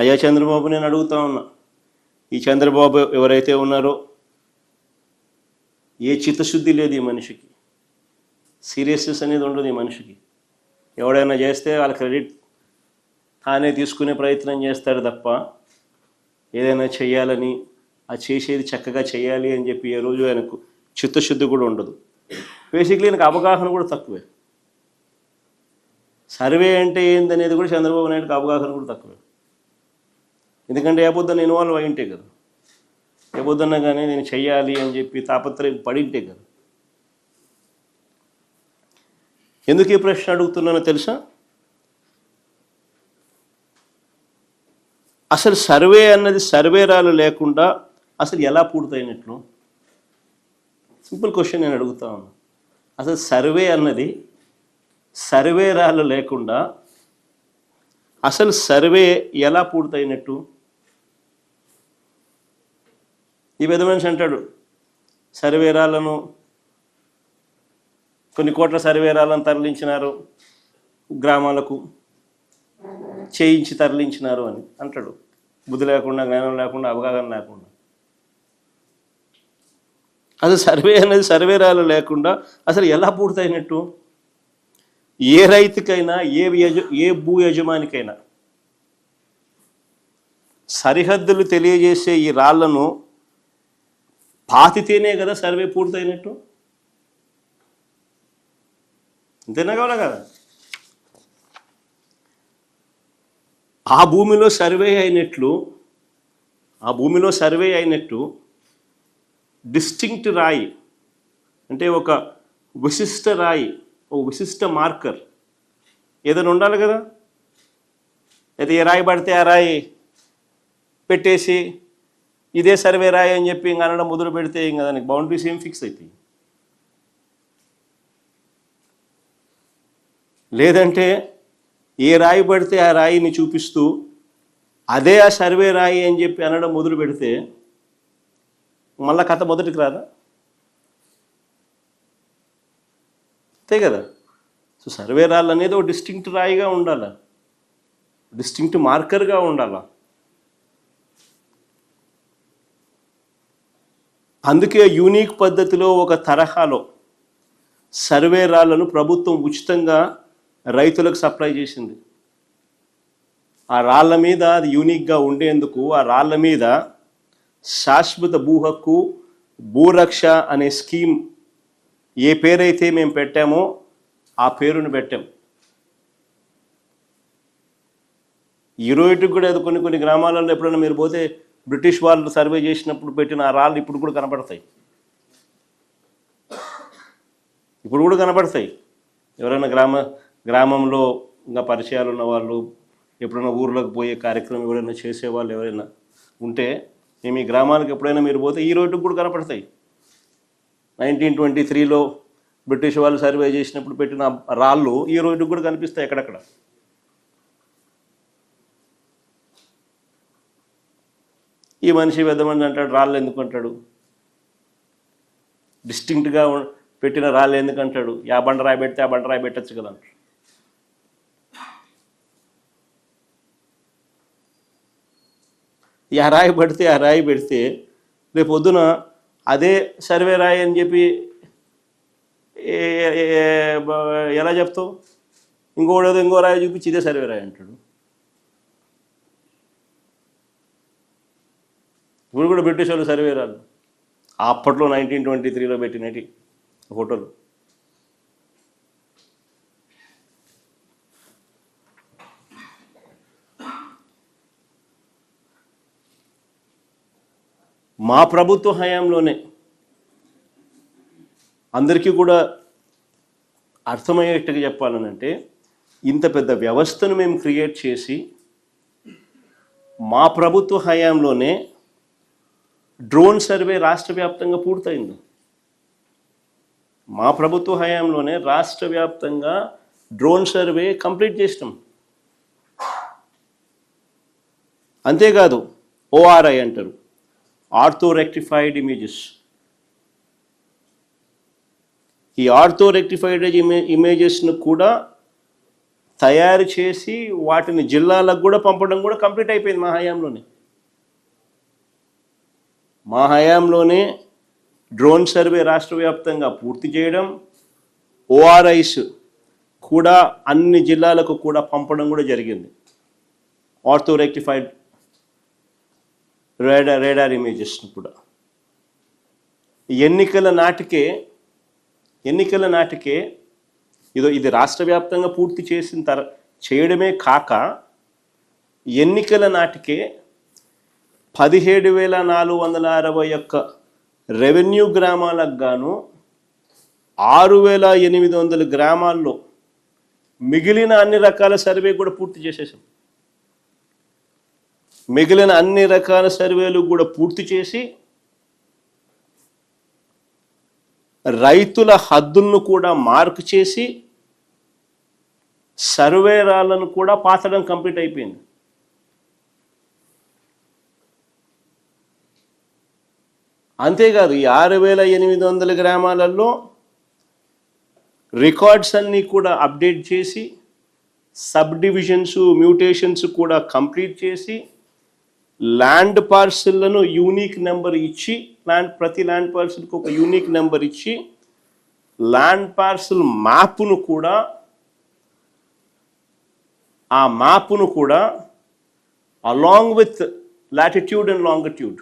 అయ్యా చంద్రబాబు నేను అడుగుతా ఉన్నా. ఈ చంద్రబాబు ఎవరైతే ఉన్నారో ఏ చిత్తశుద్ధి లేదు ఈ మనిషికి. సీరియస్నెస్ అనేది ఉండదు ఈ మనిషికి. ఎవడైనా చేస్తే వాళ్ళ క్రెడిట్ తానే తీసుకునే ప్రయత్నం చేస్తాడు తప్ప ఏదైనా చేయాలని ఆ చేసేది చక్కగా చేయాలి అని చెప్పి ఏ రోజు ఆయనకు చిత్తశుద్ధి కూడా ఉండదు. బేసిక్లీ ఆయనకు అవగాహన కూడా తక్కువే. సర్వే అంటే ఏందనేది కూడా చంద్రబాబు నాయుడుకి అవగాహన కూడా తక్కువే. ఎందుకంటే ఏ పొద్దున్న ఇన్వాల్వ్ అయింటే కదా. ఏ పొద్దున్న కానీ నేను చెయ్యాలి అని చెప్పి తాపత్రయం పడింటే కదా. ఎందుకు ఈ ప్రశ్న అడుగుతున్నానో తెలుసా? అసలు సర్వే అన్నది సర్వేరాలు లేకుండా అసలు ఎలా పూర్తయినట్లు? సింపుల్ క్వశ్చన్ నేను అడుగుతా ఉన్నా. అసలు సర్వే అన్నది సర్వేరాలు లేకుండా అసలు సర్వే ఎలా పూర్తయినట్టు? ఈ పెద్ద మనిషి అంటాడు సర్వేరాలను కొన్ని కోట్ల సర్వేరాలను తరలించినారు గ్రామాలకు చేయించి తరలించినారు అని అంటాడు. బుద్ధి లేకుండా జ్ఞానం లేకుండా అవగాహన లేకుండా. అసలు సర్వే అనేది సర్వేరాలు లేకుండా అసలు ఎలా పూర్తయినట్టు? ఏ రైతుకైనా ఏ యజ ఏ భూ యజమానికైనా సరిహద్దులు తెలియజేసే ఈ రాళ్ళను పాతితేనే కదా సర్వే పూర్తయినట్టు? అంతేనా కావాలా కదా? ఆ భూమిలో సర్వే అయినట్లు ఆ భూమిలో సర్వే అయినట్టు డిస్టింక్ట్ రాయి అంటే ఒక విశిష్ట రాయి ఒక విశిష్ట మార్కర్ ఏదైనా ఉండాలి కదా? అయితే ఏ రాయి పడితే ఆ రాయి పెట్టేసి ఇదే సర్వే రాయి అని చెప్పి ఇంక అనడం మొదలు పెడితే ఇంకా దానికి బౌండరీస్ ఏం ఫిక్స్ అవుతాయి లేదంటే ఏ రాయి పడితే ఆ రాయిని చూపిస్తూ అదే ఆ సర్వే రాయి అని చెప్పి అనడం మొదలు పెడితే మళ్ళా కథ మొదటికి రాదా? అంతే కదా. సో సర్వే రాళ్ళు అనేది ఒక డిస్టింక్ట్ రాయిగా ఉండాలా. డిస్టింక్ట్ మార్కర్గా ఉండాలా. అందుకే యూనిక్ పద్ధతిలో ఒక తరహాలో సర్వే రాళ్ళను ప్రభుత్వం ఉచితంగా రైతులకు సప్లై చేసింది. ఆ రాళ్ళ మీద అది యూనిక్గా ఉండేందుకు ఆ రాళ్ళ మీద శాశ్వత భూ హక్కు భూరక్ష అనే స్కీమ్ ఏ పేరైతే మేము పెట్టామో ఆ పేరును పెట్టాం. ఈ కూడా అది కొన్ని కొన్ని గ్రామాలలో ఎప్పుడైనా మీరు పోతే బ్రిటిష్ వాళ్ళు సర్వే చేసినప్పుడు పెట్టిన ఆ రాళ్ళు ఇప్పుడు కూడా కనపడతాయి. ఇప్పుడు కూడా కనపడతాయి. ఎవరైనా గ్రామ గ్రామంలో ఇంకా పరిచయాలు ఉన్న వాళ్ళు ఎప్పుడైనా ఊర్లోకి పోయే కార్యక్రమం ఎవరైనా చేసేవాళ్ళు ఎవరైనా ఉంటే మేము ఈ గ్రామాలకు ఎప్పుడైనా మీరు పోతే ఈ రోడ్డుకు కూడా కనపడతాయి. నైన్టీన్ ట్వంటీ త్రీలో బ్రిటిష్ వాళ్ళు సర్వే చేసినప్పుడు పెట్టిన రాళ్ళు ఈ రోడ్డుకు కూడా కనిపిస్తాయి ఎక్కడక్కడ? ఈ మనిషి పెద్దమంది అంటాడు రాళ్ళు ఎందుకు అంటాడు? డిస్టింక్ట్గా పెట్టిన రాళ్ళు ఎందుకు అంటాడు? యా బండ రాయి పెడితే ఆ బండ రాయి పెట్టచ్చు కదా అంటాడు. ఆ రాయి పడితే ఆ రాయి పెడితే రేపు పొద్దున అదే సర్వే రాయి అని చెప్పి ఎలా చెప్తావు? ఇంకోటి ఇంకో రాయి చూపించి ఇదే సర్వే రాయి అంటాడు. ఇప్పుడు కూడా బ్రిటిష్ వాళ్ళు సర్వే రాళ్ళు అప్పట్లో నైన్టీన్ ట్వంటీ త్రీలో పెట్టినటి ఫోటోలు మా ప్రభుత్వ హయాంలోనే అందరికీ కూడా అర్థమయ్యేట్టుగా చెప్పాలనంటే ఇంత పెద్ద వ్యవస్థను మేము క్రియేట్ చేసి మా ప్రభుత్వ హయాంలోనే డ్రోన్ సర్వే రాష్ట్ర వ్యాప్తంగా పూర్తయింది. మా ప్రభుత్వ హయాంలోనే రాష్ట్ర వ్యాప్తంగా డ్రోన్ సర్వే కంప్లీట్ చేసినాం. అంతేకాదు ఓఆర్ఐ అంటారు. Ortho rectified images. ఈ ఆర్థో రెక్టిఫైడ్ ఇమే ఇమేజెస్ను కూడా తయారు చేసి వాటిని జిల్లాలకు కూడా పంపడం కూడా కంప్లీట్ అయిపోయింది మా హయాంలోనే. మా హయాంలోనే డ్రోన్ సర్వే రాష్ట్ర వ్యాప్తంగా పూర్తి చేయడం ఓఆర్ఐస్ కూడా అన్ని జిల్లాలకు కూడా పంపడం కూడా జరిగింది. Ortho rectified radar radar images కూడా. ఎన్నికల నాటికే ఎన్నికల నాటికే ఇదో ఇది రాష్ట్ర వ్యాప్తంగా పూర్తి చేసిన తర చేయడమే కాక ఎన్నికల నాటికే పదిహేడు వేల నాలుగు వందల అరవై ఒక్క రెవెన్యూ గ్రామాలకు గాను ఆరు వేల ఎనిమిది వందల గ్రామాల్లో మిగిలిన అన్ని రకాల సర్వే కూడా పూర్తి చేసేసాం. మిగిలిన అన్ని రకాల సర్వేలు కూడా పూర్తి చేసి రైతుల హద్దులను కూడా మార్క్ చేసి సర్వేరాలను కూడా పాతడం కంప్లీట్ అయిపోయింది. అంతేకాదు ఈ ఆరు వేల ఎనిమిది వందల గ్రామాలలో రికార్డ్స్ అన్నీ కూడా అప్డేట్ చేసి సబ్ డివిజన్స్ మ్యూటేషన్స్ కూడా కంప్లీట్ చేసి ల్యాండ్ పార్సిల్లను యూనిక్ నెంబర్ ఇచ్చి ల్యాండ్ ప్రతి ల్యాండ్ పార్సిల్కి ఒక యూనిక్ నెంబర్ ఇచ్చి ల్యాండ్ పార్సిల్ మ్యాప్ను కూడా ఆ మ్యాప్ను కూడా along with latitude and longitude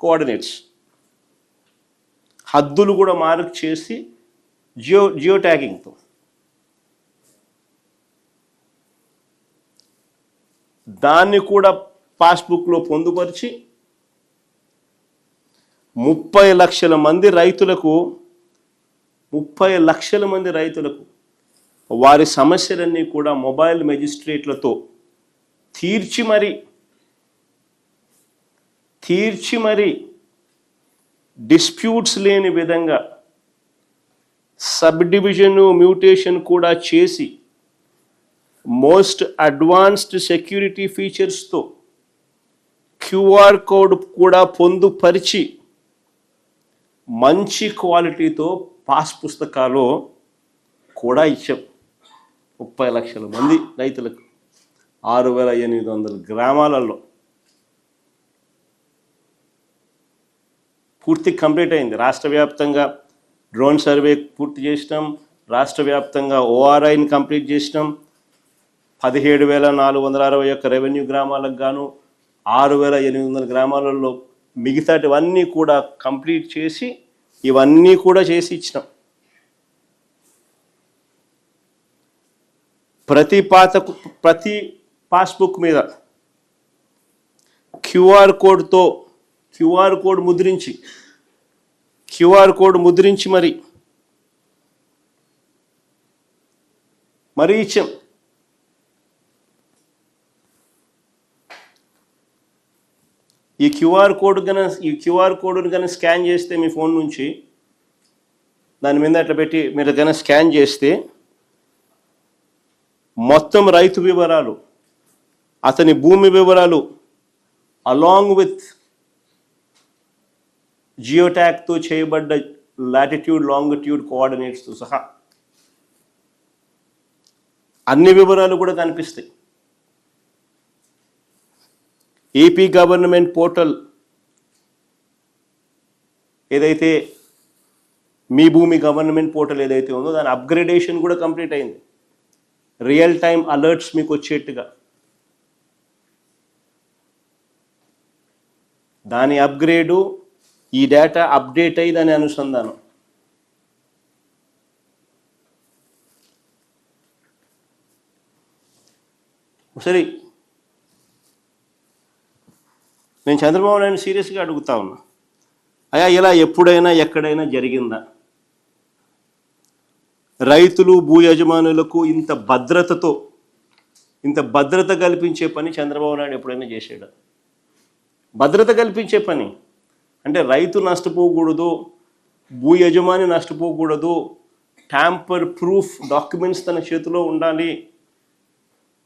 coordinates హద్దులు కూడా మార్క్ చేసి జియో జియో ట్యాగింగ్తో. దాన్ని కూడా పాస్బుక్లో పొందుపరిచి ముప్పై లక్షల మంది రైతులకు ముప్పై లక్షల మంది రైతులకు వారి సమస్యలన్నీ కూడా మొబైల్ మెజిస్ట్రేట్లతో తీర్చి మరి తీర్చి మరి డిస్ప్యూట్స్ లేని విధంగా సబ్ డివిజను మ్యూటేషన్ కూడా చేసి మోస్ట్ అడ్వాన్స్డ్ సెక్యూరిటీ ఫీచర్స్తో క్యూఆర్ కోడ్ కూడా పొందుపరిచి మంచి క్వాలిటీతో పాస్ పుస్తకాలు కూడా ఇచ్చాం. ముప్పై లక్షల మంది రైతులకు ఆరు వేల ఎనిమిది వందల గ్రామాలలో. పూర్తి కంప్లీట్ అయింది. రాష్ట్ర వ్యాప్తంగా డ్రోన్ సర్వే పూర్తి చేసినాం. రాష్ట్ర వ్యాప్తంగా ఓఆర్ఐని కంప్లీట్ చేసినాం. పదిహేడు వేల నాలుగు వందల అరవై ఒక్క రెవెన్యూ గ్రామాలకు గాను ఆరు వేల ఎనిమిది వందల గ్రామాలలో మిగతాటివన్నీ కూడా కంప్లీట్ చేసి ఇవన్నీ కూడా చేసి ఇచ్చినాం. ప్రతి పాత ప్రతి పాస్బుక్ మీద క్యూఆర్ కోడ్తో క్యూఆర్ కోడ్ ముద్రించి క్యూఆర్ కోడ్ ముద్రించి మరి మరీ ఇచ్చాం. ఈ క్యూఆర్ కోడ్ కనుక ఈ క్యూఆర్ కోడ్ని కనుక స్కాన్ చేస్తే మీ ఫోన్ నుంచి దాని మీద అట్లా పెట్టి మీరు కనుక స్కాన్ చేస్తే మొత్తం రైతు వివరాలు అతని భూమి వివరాలు అలాంగ్ విత్ జియోటాక్తో చేయబడ్డ లాటిట్యూడ్ లాంగిట్యూడ్ కోఆర్డినేట్స్తో సహా అన్ని వివరాలు కూడా కనిపిస్తాయి. ఏపీ గవర్నమెంట్ పోర్టల్ ఏదైతే మీ భూమి గవర్నమెంట్ పోర్టల్ ఏదైతే ఉందో దాని అప్గ్రేడేషన్ కూడా కంప్లీట్ అయింది. రియల్ టైం అలర్ట్స్ మీకు వచ్చేట్టుగా. దాని అప్గ్రేడు ఈ డేటా అప్డేట్ అయ్యి దాని అనుసంధానం. సరే నేను చంద్రబాబు నాయుడు సీరియస్గా అడుగుతా ఉన్నా. అయ్యా ఇలా ఎప్పుడైనా ఎక్కడైనా జరిగిందా? రైతులు భూ యజమానులకు ఇంత భద్రతతో ఇంత భద్రత కల్పించే పని చంద్రబాబు నాయుడు ఎప్పుడైనా చేసాడు భద్రత కల్పించే పని? అంటే రైతు నష్టపోకూడదు భూ యజమాని నష్టపోకూడదు ట్యాంపర్ ప్రూఫ్ డాక్యుమెంట్స్ తన చేతిలో ఉండాలి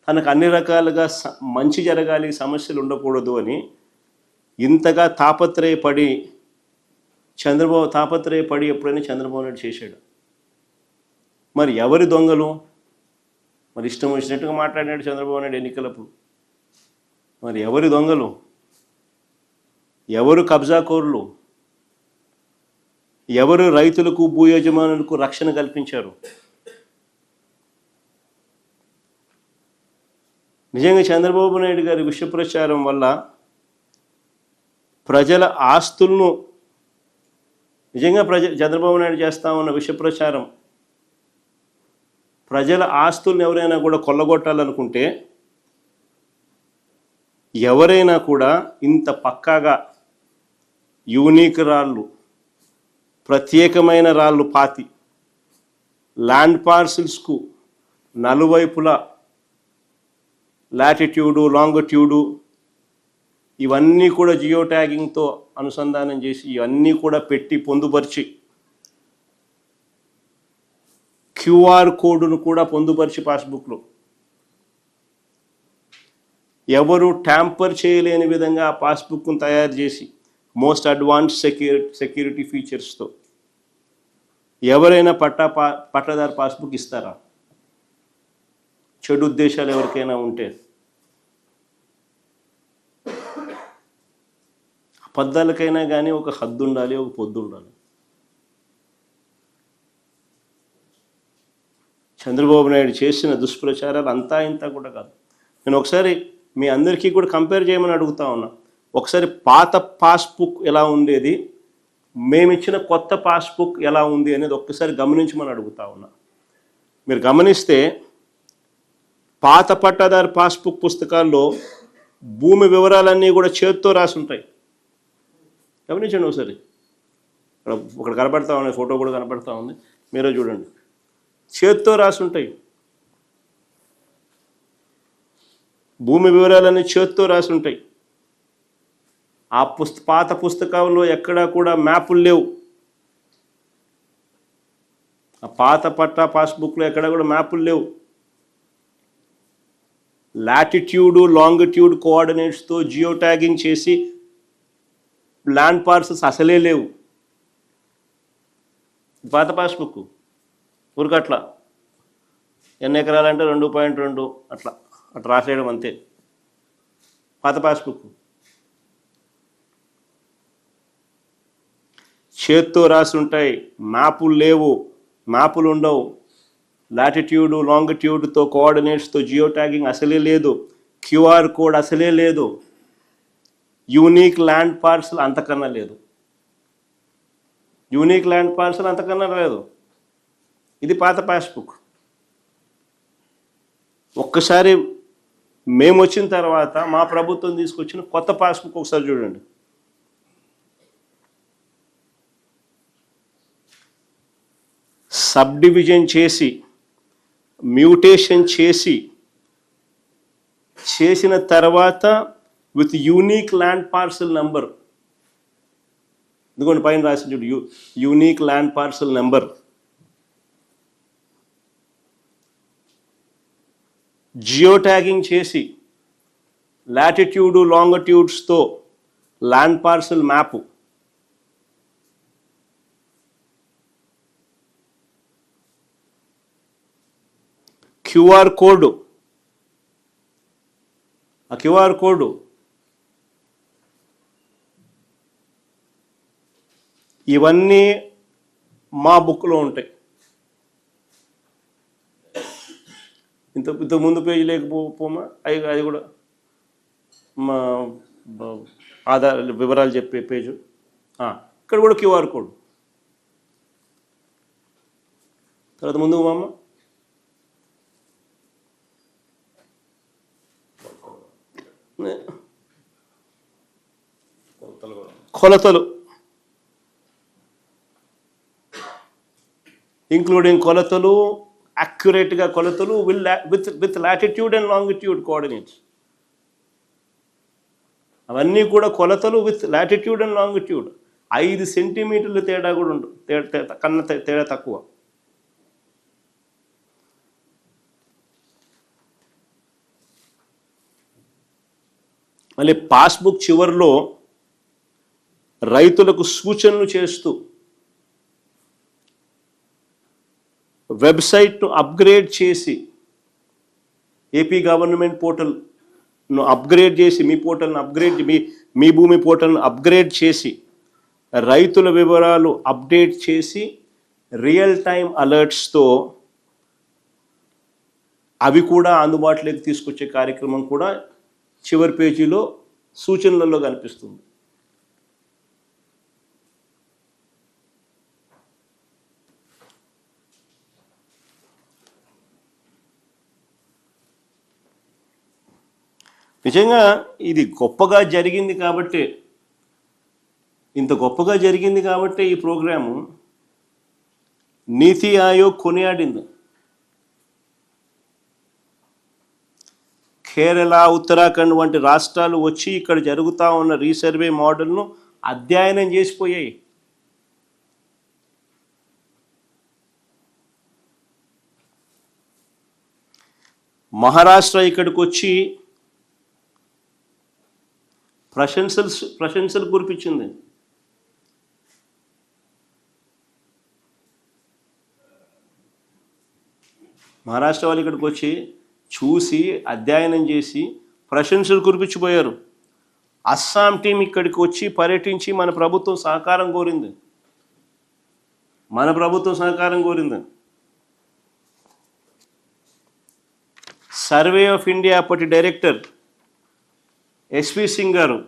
తనకు అన్ని రకాలుగా మంచి జరగాలి సమస్యలు ఉండకూడదు అని ఇంతగా తాపత్రయపడి చంద్రబాబు తాపత్రయపడి ఎప్పుడైనా చంద్రబాబు నాయుడు చేశాడు? మరి ఎవరి దొంగలు? మరి ఇష్టం వచ్చినట్టుగా మాట్లాడినాడు చంద్రబాబు నాయుడు ఎన్నికలప్పుడు. మరి ఎవరి దొంగలు? ఎవరు కబ్జాకోర్లు ఎవరు రైతులకు భూ యజమానులకు రక్షణ కల్పించారు? నిజంగా చంద్రబాబు నాయుడు గారి విష ప్రచారం వల్ల ప్రజల ఆస్తులను నిజంగా ప్రజ చంద్రబాబు నాయుడు చేస్తా ఉన్న విష ప్రచారం ప్రజల ఆస్తులను ఎవరైనా కూడా కొల్లగొట్టాలనుకుంటే ఎవరైనా కూడా ఇంత పక్కాగా యూనిక్ రాళ్ళు ప్రత్యేకమైన రాళ్ళు పాతి. ల్యాండ్ పార్సిల్స్కు నలువైపులా లాటిట్యూడు లాంగిట్యూడు ఇవన్నీ కూడా జియో ట్యాగింగ్తో అనుసంధానం చేసి ఇవన్నీ కూడా పెట్టి పొందుపరిచి క్యూఆర్ కోడ్ను కూడా పొందుపరిచి పాస్బుక్లో. ఎవరు ట్యాంపర్ చేయలేని విధంగా ఆ పాస్బుక్ను తయారు చేసి మోస్ట్ అడ్వాన్స్ సెక్యూరి సెక్యూరిటీ ఫీచర్స్తో. ఎవరైనా పట్టా పా పట్టదారు పాస్బుక్ ఇస్తారా? చెడు ఉద్దేశాలు ఎవరికైనా ఉంటే. అబద్ధాలకైనా కానీ ఒక హద్దు ఉండాలి ఒక పొద్దు ఉండాలి చంద్రబాబు నాయుడు చేసిన దుష్ప్రచారాలు అంతా ఇంత కూడా కాదు. నేను ఒకసారి మీ అందరికీ కూడా కంపేర్ చేయమని అడుగుతా ఉన్నా. ఒకసారి పాత పాస్బుక్ ఎలా ఉండేది మేమిచ్చిన కొత్త పాస్బుక్ ఎలా ఉంది అనేది ఒక్కసారి గమనించమని అడుగుతా ఉన్నా. మీరు గమనిస్తే పాత పట్టాదారు పాస్బుక్ పుస్తకాల్లో భూమి వివరాలన్నీ కూడా చేత్తో రాసి ఉంటాయి గమనించండి ఒకసారి. ఇక్కడ ఒకటి కనపడతా ఉన్నాయి ఫోటో కూడా కనపడతా ఉంది. మీరే చూడండి. చేత్తో రాసి ఉంటాయి భూమి వివరాలన్నీ చేత్తో రాసి ఉంటాయి ఆ పుస్త పాత పుస్తకంలో ఎక్కడా కూడా మ్యాపులు లేవు. ఆ పాత పట్టా పాస్బుక్లో ఎక్కడా కూడా మ్యాపులు లేవు. లాటిట్యూడు లాంగిట్యూడ్ కోఆర్డినేట్స్తో జియో ట్యాగింగ్ చేసి ల్యాండ్ పార్సల్స్ అసలే లేవు. పాత పాస్బుక్ ఊరికట్లా ఎన్ని ఎకరాలంటే రెండు పాయింట్ రెండు అట్లా. అట్లా రాసేయడం అంతే. పాత పాస్బుక్ చేత్తో రాసి ఉంటాయి మ్యాపులు లేవు. మ్యాపులు ఉండవు. లాటిట్యూడ్ లాంగిట్యూడ్తో కోఆర్డినేట్స్తో జియో ట్యాగింగ్ అసలే లేదు. క్యూఆర్ కోడ్ అసలే లేదు. యూనిక్ ల్యాండ్ పార్సల్ అంతకన్నా లేదు. యూనిక్ ల్యాండ్ పార్సల్ అంతకన్నా లేదు. ఇది పాత పాస్బుక్. ఒక్కసారి మేము వచ్చిన తర్వాత మా ప్రభుత్వం తీసుకొచ్చిన కొత్త పాస్బుక్ ఒకసారి చూడండి. సబ్ డివిజన్ చేసి మ్యూటేషన్ చేసి చేసిన తర్వాత with unique land parcel number. ఎందుకంటే పైన రాసి చూడు u unique land parcel number. Geo tagging చేసి latitude లాంగిట్యూడ్స్తో land parcel map. QR code. ఆ క్యూఆర్ కోడ్. ఇవన్నీ మా బుక్లో ఉంటాయి. ఇంత ఇంత ముందు పేజీ లేకపోమా? అవి అది కూడా మా ఆధార ఆధార్ వివరాలు చెప్పే పేజు. ఇక్కడ కూడా క్యూఆర్ కోడ్. తర్వాత ముందు మామ కొలతలు ఇంక్లూడింగ్ కొలతలు. అక్యురేట్గా కొలతలు will with with latitude and longitude coordinates అవన్నీ కూడా కొలతలు విత్ లాటిట్యూడ్ అండ్ లాంగిట్యూడ్ ఐదు సెంటీమీటర్ల తేడా కూడా ఉండు తే- తే- కన్నా తేడా తక్కువ. మళ్ళీ పాస్బుక్ చివరిలో రైతులకు సూచనలు చేస్తూ వెబ్సైట్ను అప్గ్రేడ్ చేసి ఏపీ గవర్నమెంట్ పోర్టల్ను అప్గ్రేడ్ చేసి మీ పోర్టల్ని అప్గ్రేడ్ మీ మీ భూమి పోర్టల్ను అప్గ్రేడ్ చేసి రైతుల వివరాలు అప్డేట్ చేసి రియల్ టైం అలర్ట్స్తో అవి కూడా అందుబాటులోకి తీసుకొచ్చే కార్యక్రమం కూడా చివరి పేజీలో సూచనలలో కనిపిస్తుంది. నిజంగా ఇది గొప్పగా జరిగింది కాబట్టి ఇంత గొప్పగా జరిగింది కాబట్టి ఈ ప్రోగ్రాము నీతి ఆయోగ్ కొనియాడింది. కేరళ ఉత్తరాఖండ్ వంటి రాష్ట్రాలు వచ్చి ఇక్కడ జరుగుతూ ఉన్న రీసర్వే మోడల్ను అధ్యయనం చేసిపోయాయి. మహారాష్ట్ర ఇక్కడికి వచ్చి ప్రశంసలు ప్రశంసలు కురిపించింది. మహారాష్ట్ర వాళ్ళు ఇక్కడికి వచ్చి చూసి అధ్యయనం చేసి ప్రశంసలు కురిపించిపోయారు. అస్సాం టీం ఇక్కడికి వచ్చి పర్యటించి మన ప్రభుత్వం సహకారం కోరింది. మన ప్రభుత్వం సహకారం కోరింది. సర్వే ఆఫ్ ఇండియా అప్పటి డైరెక్టర్ ఎస్వి సింగ్ గారు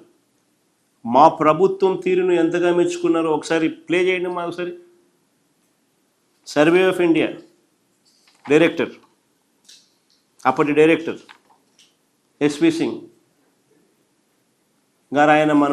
మా ప్రభుత్వం తీరును ఎంతగా మెచ్చుకున్నారో ఒకసారి ప్లే చేయండి మా ఒకసారి. సర్వే ఆఫ్ ఇండియా డైరెక్టర్ అప్పటి డైరెక్టర్ ఎస్వి సింగ్ గారు ఆయన మన